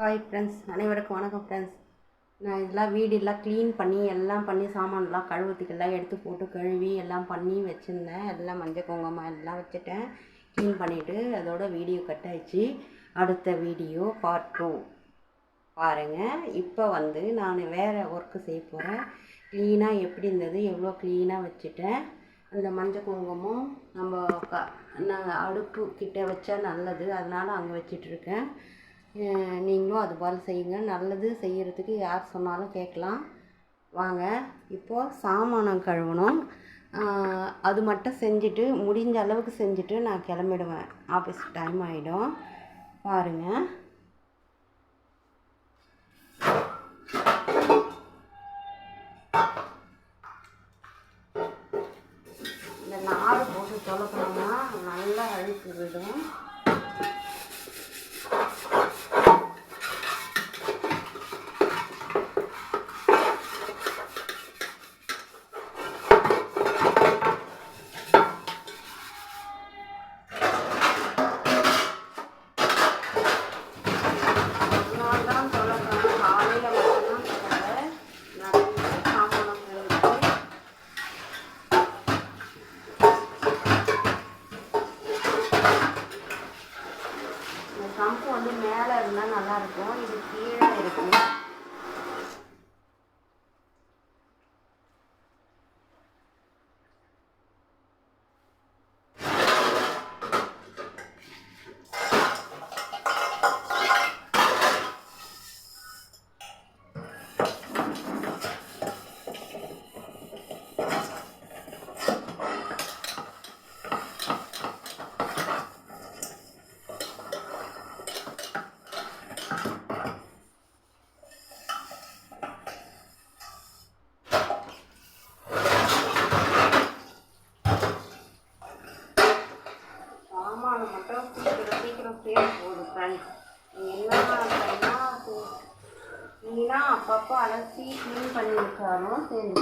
Hi friends அனைவருக்கும் வணக்கம் friends நான் இதெல்லாம் வீடு எல்லாம் க்ளீன் பண்ணி எல்லாம் பண்ணி சாமான்லாம் கழுவுத்துக்கெல்லாம் எடுத்து போட்டு கழுவி எல்லாம் பண்ணி வச்சுருந்தேன். எல்லாம் மஞ்சள் குங்குமம் எல்லாம் வச்சுட்டேன். க்ளீன் பண்ணிவிட்டு அதோட வீடியோ கட் ஆயிடுச்சு. அடுத்த வீடியோ பார்ட் டூ பாருங்கள் இப்போ வந்து நான் வேறு ஒர்க்கு செய்ய போகிறேன் க்ளீனாக எப்படி இருந்தது? எவ்வளோ க்ளீனாக வச்சுட்டேன்? அந்த மஞ்சள் குங்குமம் நம்ம க நான் அடுப்பு கிட்டே வச்சா நல்லது. அதனால் அங்கே வச்சிட்ருக்கேன் நீங்களும் அது போல் செய்யுங்க. நல்லது செய்கிறதுக்கு யார் சொன்னாலும் கேட்கலாம். வாங்க இப்போது சாமானம் கழுவணும். அது மட்டும் செஞ்சுட்டு முடிஞ்ச அளவுக்கு செஞ்சுட்டு நான் கிளம்பிடுவேன். ஆஃபீஸ் டைம் ஆகிடும் பாருங்கள் இந்த நார் போட்டு தொலைக்கணும்னா நல்லா அழுக்கு விடும் நான் தான் துளக்கணும் காலையில் மட்டும்தான் துளக்கிறேன் நிறைய சாமானம் இருக்குது இந்த சம்பு வந்து மேலே இருந்தால் நல்லாயிருக்கும் இது கீழே இருக்கும் சாமானம் மட்டும் சீக்கிரம் சீக்கிரம் சேர போகுது ஃப்ரெண்ட்ஸ் என்ன பண்ணா அப்பப்போ அலசி க்ளீன் பண்ணி வச்சாலும் சரி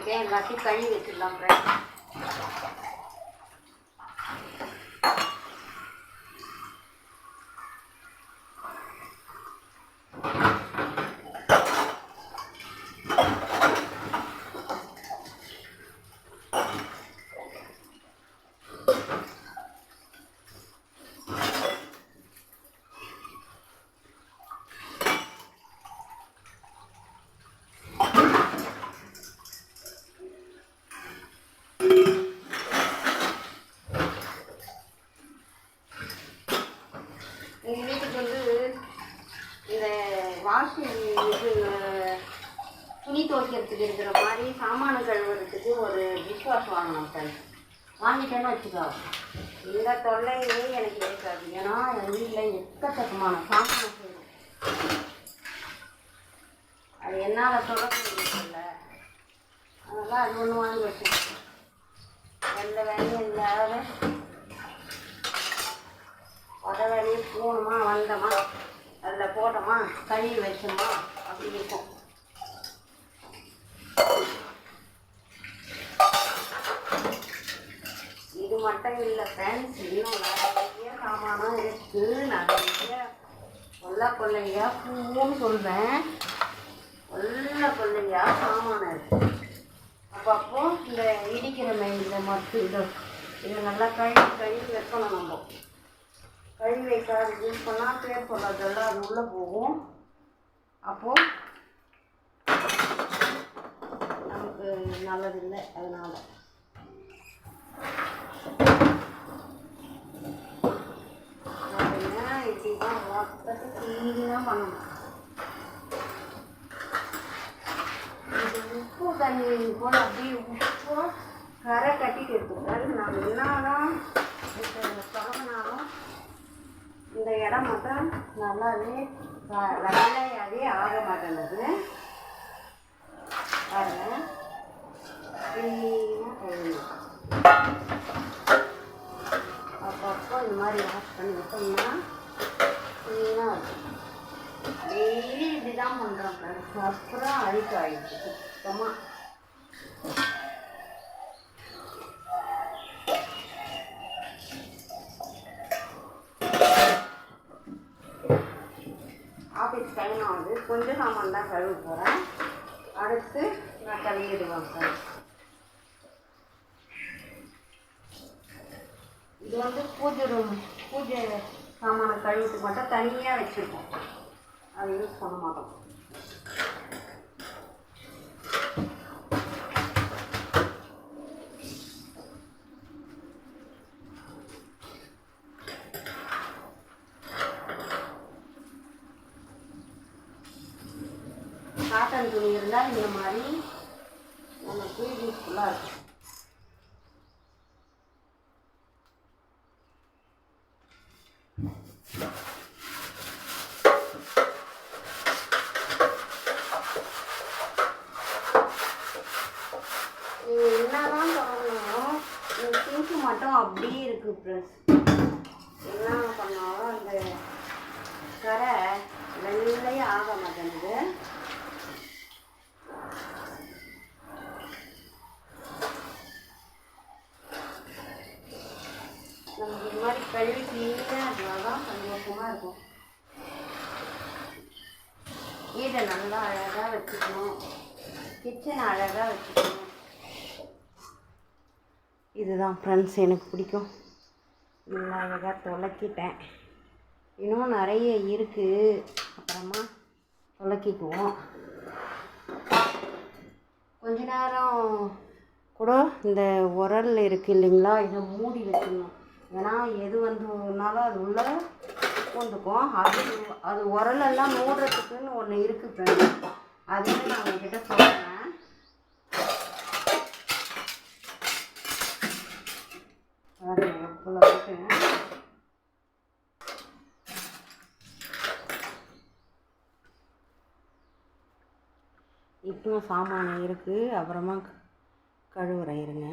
வச்சுருக்கேன் எல்லாத்தையும் கழுவி வச்சிடலாம் ஃப்ரெண்ட்ஸ் எங்கள் வீட்டுக்கு வந்து இந்த வாஷிங் இது துணி துவைக்கிறதுக்கு இருக்கிற மாதிரி சாமான் கழுவுறதுக்கு ஒரு டிஷ் வாஷ் வாங்கிட்டேன்னு வச்சுக்கோ இந்த தொல்லையே எனக்கு இருக்காது. ஏன்னா எங்கள் வீட்டில் எக்கச்சக்கமான சாமான் செய்யும் அது என்னால் சொல்ல முடியல. அதனால் அது ஒன்று வாங்கி வச்சுருக்கேன் எந்த வேலையும் இல்லாத உத வேலையும் போகணுமா வந்தோமா அதில் போட்டோமா கழுவி வச்சோமா அப்படி இருக்கும். இது மட்டும் இன்னும் நிறைய சாமானம் இருக்கு. நிறைய கொல்ல கொள்ளையா பூவும் சொல்வேன் கொல்ல கொள்ளையா சாமானம் இருக்கு. அப்பப்போ இந்த இடிக்கிற இந்த மட்டும் இதை இதை நல்லா கழுவி கழுவி வைக்கணும் நம்ம. கழுவி வைக்காது யூஸ் பண்ணால் பேர் சொல்லாதெல்லாம் அது உள்ளே போகும். அப்போது நமக்கு நல்லதில்லை அதனால். பக்கத்து க்ளீனாக பண்ணணும். இது உப்பு தண்ணி போல அப்படியே உப்பு கரை கட்டிட்டு இருக்கிறாரு நான் என்னதான் தொடங்கினாலும் இந்த இடம் மட்டும் நல்லாவே வ- வேலையாவே ஆக மாட்டேங்குது. பாருங்க. க்ளீனாக கழுவணும் அப்பப்போ இந்த மாதிரி வாஷ் பண்ணி விட்டோம்னா க்ளீனாக டெய்லி இப்படி தான் பண்ணுறோம் ஃப்ரெண்ட்ஸ் அப்புறம் அழுக்கு ஆயிடுச்சு. சுத்தமாக ஆஃபீஸ் டைம் ஆகுது. கொஞ்சம் சாமான் தான் கழுவ போகிறேன் அடுத்து நான் கழுவிடுவேன் இது வந்து பூஜை ரூம் பூஜை சாமானை கழுவிட்டு மட்டும் தனியாக வச்சுருக்கோம். அதை யூஸ் பண்ண மாட்டோம். காட்டன் துணி இருந்தால் இந்த மாதிரி நமக்கு யூஸ்ஃபுல்லாக இருக்கும் நீங்க என்னதான் பண்ணணும் இந்த சிங்க்கு மட்டும் அப்படியே இருக்கு ப்ளஸ் என்ன பண்ணாலும் அந்த கரை வெள்ளையே ஆக மாட்டேங்குது நமக்கு இது மாதிரி கழுவி க்ளீனாக இருந்தால் தான் சந்தோஷமாக இருக்கும். வீடை நல்லா அழகாக வச்சுக்கணும். கிச்சனை அழகாக வச்சுக்கணும். இதுதான் ஃப்ரெண்ட்ஸ் எனக்கு பிடிக்கும். நல்லா அழகாக இன்னும் நிறைய இருக்குது அப்புறமா துலக்கிக்குவோம். கொஞ்ச நேரம் கூட இந்த உரல் இருக்குது இல்லைங்களா? இதை மூடி வச்சிடணும் ஏன்னா எது வந்ததுனாலும் அது உள்ள பூந்துக்கும் அது அது உரலெல்லாம் மூடுறதுக்குன்னு ஒன்று இருக்குது ஃப்ரெண்ட்ஸ் நான் உங்ககிட்ட சொல்கிறேன் பாருங்க எவ்வளோ இருக்கு முட்டும் ஃபார்ம் ஆன இருக்குது அப்புறமா க- கழுவுறேன் இருங்க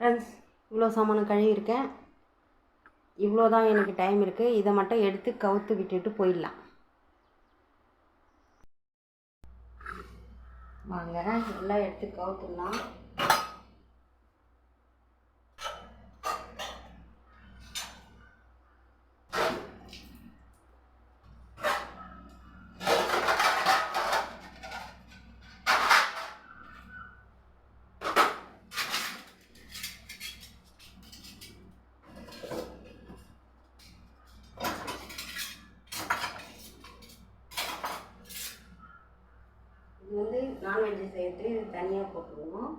ஃப்ரெண்ட்ஸ் இவ்வளோ சாமானம் கழுவிருக்கேன் இவ்வளோ தான் எனக்கு டைம் இருக்குது இதை மட்டும் எடுத்து கவுத்து விட்டுட்டு போயிடலாம். வாங்க எல்லாம் எடுத்து கவுத்துடலாம் இது வந்து சேர்த்து தனியாக போட்டுருவோம்.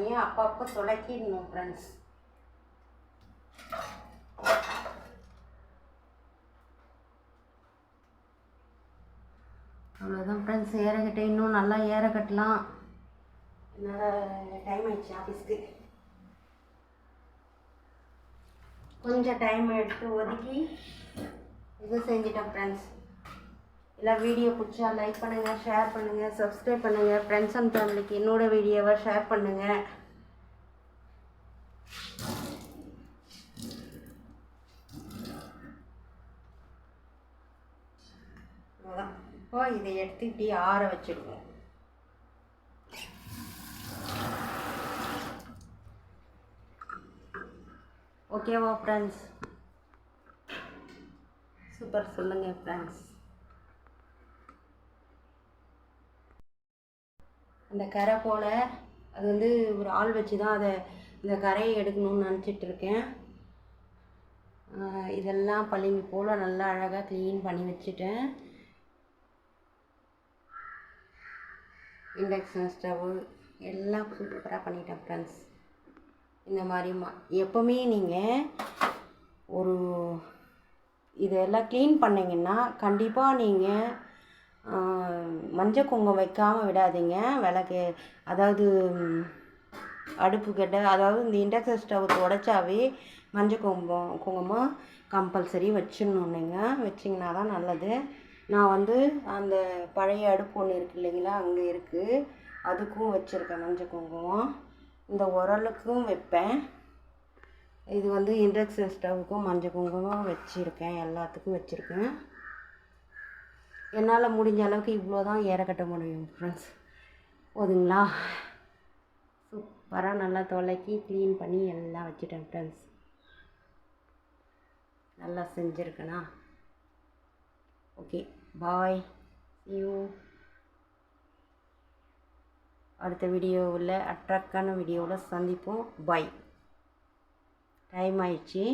பண்ணி அப்பப்போ துளக்கிடணும் ஃப்ரெண்ட்ஸ் அவ்வளோதான் ஃப்ரெண்ட்ஸ் ஏறக்கட்ட இன்னும் நல்லா ஏற கட்டலாம் டைம் ஆயிடுச்சு ஆஃபீஸ்க்கு கொஞ்சம் டைம் எடுத்து ஒதுக்கி இது செஞ்சிட்டேன் ஃப்ரெண்ட்ஸ் எல்லாம் வீடியோ பிடிச்சா லைக் பண்ணுங்கள் ஷேர் பண்ணுங்கள் சப்ஸ்கிரைப் பண்ணுங்கள் ஃப்ரெண்ட்ஸ் அண்ட் ஃபேமிலிக்கு என்னோடய வீடியோவை ஷேர் பண்ணுங்கள் அவ்வளோதான் இப்போ இதை எடுத்து இப்படி ஆற வச்சுருவோம். ஓகேவா ஃப்ரெண்ட்ஸ் சூப்பர் சொல்லுங்கள் ஃப்ரெண்ட்ஸ் அந்த கரை போல் அது வந்து ஒரு ஆள் வச்சு தான் அதை இந்த கரையை எடுக்கணும்னு நினச்சிட்டு இருக்கேன் இதெல்லாம் பளிங்கு போல் நல்லா அழகாக க்ளீன் பண்ணி வச்சுட்டேன். இண்டக்ஷன் ஸ்டவ்வு எல்லாம் சூப்பராக பண்ணிட்டேன் ஃப்ரெண்ட்ஸ் இந்த மாதிரி மா எப்போவுமே நீங்கள் ஒரு இதெல்லாம் க்ளீன் பண்ணிங்கன்னா கண்டிப்பாக நீங்கள் மஞ்சள் குங்குமம் வைக்காமல் விடாதீங்க. விளக்கு அதாவது அடுப்பு கட்டை அதாவது இந்த இண்டக்ஷன் ஸ்டவ் உடைச்சாவே மஞ்சள் குங்குமம் குங்குமம் கம்பல்சரி வச்சிடணும் நீங்கள் வச்சிங்கன்னா தான் நல்லது. நான் வந்து அந்த பழைய அடுப்பு ஒன்று இருக்கு இல்லைங்களா அங்கே இருக்குது அதுக்கும் வச்சுருக்கேன் மஞ்சள் குங்குமம். இந்த உரலுக்கும் வைப்பேன். இது வந்து இண்டக்ஷன் ஸ்டவ்வுக்கும் மஞ்சள் குங்குமம் வச்சுருக்கேன். எல்லாத்துக்கும் வச்சுருக்கேன். என்னால் முடிஞ்ச அளவுக்கு இவ்வளோ தான் ஏற கட்ட முடியும் ஃப்ரெண்ட்ஸ் போதுங்களா? சூப்பராக நல்லா துலக்கி க்ளீன் பண்ணி எல்லாம் வச்சுட்டேன் ஃப்ரெண்ட்ஸ் நல்லா செஞ்சுருக்கேனா? ஓகே பாய் யூ அடுத்த வீடியோவில் அட்ராக்டான வீடியோவில் சந்திப்போம். பாய் டைம் ஆயிடுச்சு.